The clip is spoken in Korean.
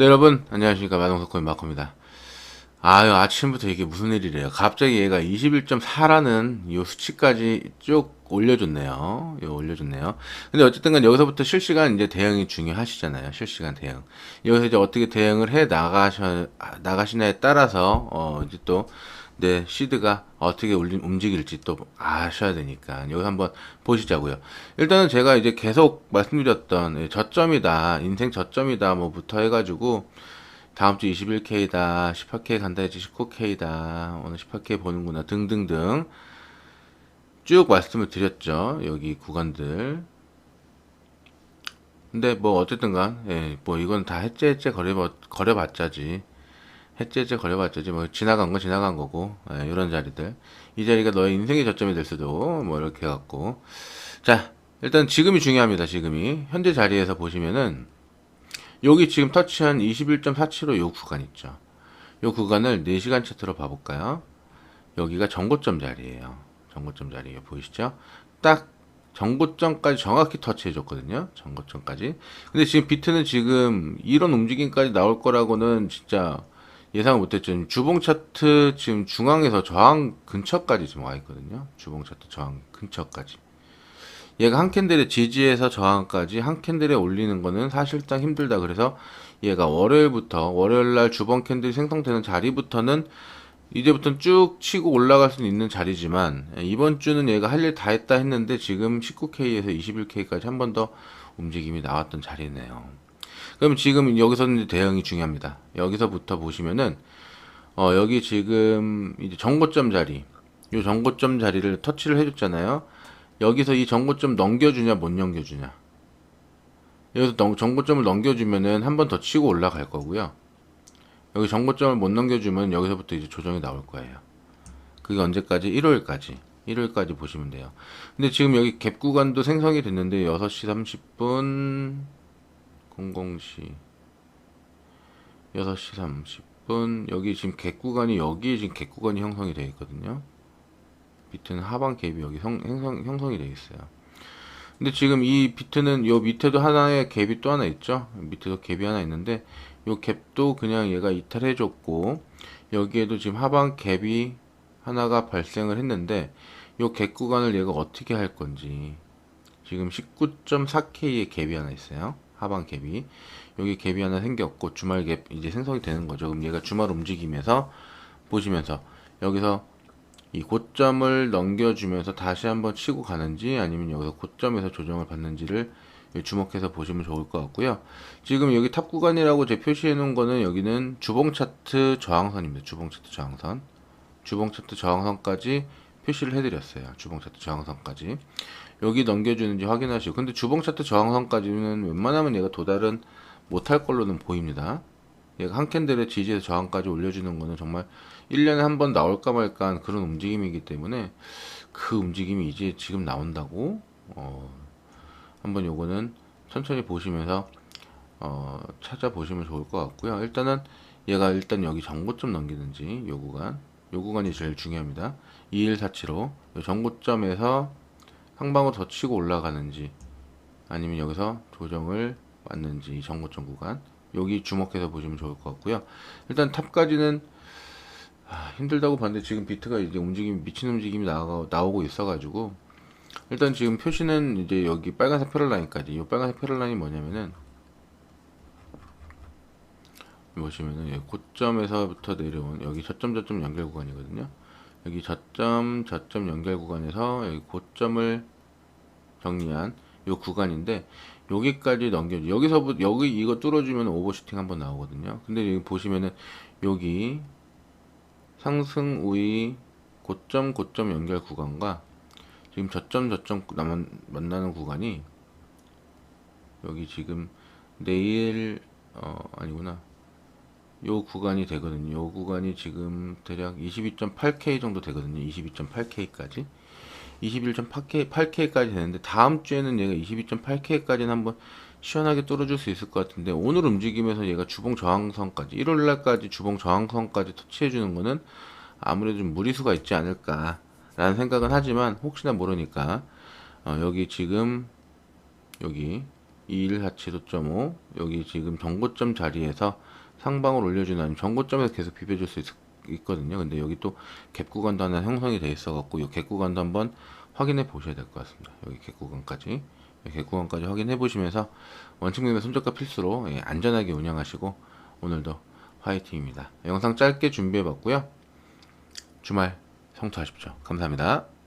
네, 여러분, 안녕하십니까. 마동석코인 마코입니다. 아유, 아침부터 이게 무슨 일이래요. 갑자기 얘가 21.4라는 이 수치까지 쭉 올려줬네요. 요 올려줬네요. 근데 어쨌든 간 여기서부터 실시간 이제 대응이 중요하시잖아요. 실시간 대응. 여기서 이제 어떻게 대응을 해 나가셔, 나가시냐에 따라서, 어, 이제 또, 내 시드가 어떻게 움직일지 또 아셔야 되니까 여기 한번 보시자고요. 일단은 제가 이제 계속 말씀드렸던 예, 저점이다, 인생 저점이다, 뭐부터 해가지고 다음 주 21K다, 18K 간다 했지 19K다, 오늘 18K 보는구나 등등등 쭉 말씀을 드렸죠. 여기 구간들. 근데 뭐 어쨌든간 예, 뭐 이건 다 해째 해째 거려 거려봤자지. 해째째 걸려봤자지 뭐 지나간 건 지나간 거고 예, 이런 자리들. 이 자리가 너의 인생의 저점이 될 수도 뭐 이렇게 갖고. 자 일단 지금이 중요합니다 지금이. 현재 자리에서 보시면은 여기 지금 터치한 21.475 요 구간 있죠. 요 구간을 4시간 차트로 봐볼까요? 여기가 정고점 자리예요. 정고점 자리에 보이시죠? 딱 정고점까지 정확히 터치해 줬거든요. 정고점까지. 근데 지금 비트는 지금 이런 움직임까지 나올 거라고는 진짜 예상을 못했죠. 주봉 차트 지금 중앙에서 저항 근처까지 지금 와 있거든요. 주봉 차트 저항 근처까지. 얘가 한 캔들의 지지에서 저항까지 한 캔들에 올리는 거는 사실상 힘들다. 그래서 얘가 월요일부터 월요일 날 주봉 캔들이 생성되는 자리부터는 이제부터는 쭉 치고 올라갈 수는 있는 자리지만 이번 주는 얘가 할 일 다 했다 했는데 지금 19K에서 21K까지 한 번 더 움직임이 나왔던 자리네요. 그럼 지금 여기서는 대응이 중요합니다. 여기서부터 보시면은 어 여기 지금 이제 정고점 자리, 요 정고점 자리를 터치를 해줬잖아요. 여기서 이 정고점 넘겨주냐 못 넘겨주냐. 여기서 넘- 정고점을 넘겨주면은 한 번 더 치고 올라갈 거고요. 여기 정고점을 못 넘겨주면 여기서부터 이제 조정이 나올 거예요. 그게 언제까지? 1월까지. 1월까지 보시면 돼요. 근데 지금 여기 갭 구간도 생성이 됐는데 6시 30분 00시 6시 30분 여기 지금 갭 구간이 여기에 지금 갭 구간이 형성이 되어 있거든요. 비트는 하방 갭이 여기 형, 형성, 형성이 되어 있어요. 근데 지금 이 비트는 요 밑에도 하나의 갭이 또 하나 있죠. 밑에도 갭이 하나 있는데 요 갭도 그냥 얘가 이탈해 줬고 여기에도 지금 하방 갭이 하나가 발생을 했는데 요 갭 구간을 얘가 어떻게 할 건지 지금 19.4K의 갭이 하나 있어요. 하방 갭이 여기 갭이 하나 생겼고 주말 갭 이제 생성이 되는 거죠. 그럼 얘가 주말 움직이면서 보시면서 여기서 이 고점을 넘겨주면서 다시 한번 치고 가는지 아니면 여기서 고점에서 조정을 받는지를 주목해서 보시면 좋을 것 같고요. 지금 여기 탑 구간이라고 제 표시해 놓은 거는 여기는 주봉 차트 저항선입니다. 주봉 차트 저항선. 주봉 차트 저항선까지 표시를 해드렸어요. 주봉 차트 저항선까지. 여기 넘겨주는지 확인하시고. 근데 주봉 차트 저항선까지는 웬만하면 얘가 도달은 못할 걸로는 보입니다. 얘가 한 캔들의 지지에서 저항까지 올려주는 거는 정말 1년에 한 번 나올까 말까 한 그런 움직임이기 때문에 그 움직임이 이제 지금 나온다고 어, 한번 요거는 천천히 보시면서 어, 찾아보시면 좋을 것 같고요. 일단은 얘가 일단 여기 정고점 넘기는지 요 구간 요 구간이 제일 중요합니다. 2147로 요 정고점에서 한 방울 더 치고 올라가는지 아니면 여기서 조정을 왔는지 이 정고점 구간 여기 주목해서 보시면 좋을 것 같고요. 일단 탑까지는 아, 힘들다고 봤는데 지금 비트가 이제 움직임 미친 움직임이 나가, 나오고 있어 가지고 일단 지금 표시는 이제 여기 빨간색 패럴라인까지 이 빨간색 패럴라인이 뭐냐면은 보시면은 여기 고점에서부터 내려온 여기 저점 저점 연결 구간이거든요. 여기 저점 저점 연결 구간에서 여기 고점을 정리한 요 구간인데 여기까지 넘겨 여기서부터 여기 이거 뚫어주면 오버슈팅 한번 나오거든요. 근데 여기 보시면은 여기 상승 우위 고점 고점 연결 구간과 지금 저점 저점 남- 만나는 구간이 여기 지금 내일 어 아니구나 요 구간이 되거든요. 요 구간이 지금 대략 22.8K 정도 되거든요. 22.8K까지 21.8K 8K까지 되는데 다음 주에는 얘가 22.8K까지는 한번 시원하게 뚫어줄 수 있을 것 같은데 오늘 움직임에서 얘가 주봉 저항선까지 1월 날까지 주봉 저항선까지 터치해 주는 거는 아무래도 좀 무리수가 있지 않을까라는 생각은 하지만 혹시나 모르니까 어, 여기 지금 여기 2147.5 여기 지금 정고점 자리에서 상방을 올려주는 아니면 정고점에서 계속 비벼줄 수 있, 있거든요. 근데 여기 또 갭 구간도 하나 형성이 돼 있어 갖고 이갭 구간도 한번 확인해 보셔야 될 것 같습니다. 여기 갭 구간까지 갭 구간까지 확인해 보시면서 원칙 매매 손절가 필수로 예, 안전하게 운영하시고 오늘도 화이팅입니다. 영상 짧게 준비해 봤고요. 주말 성투하십시오. 감사합니다.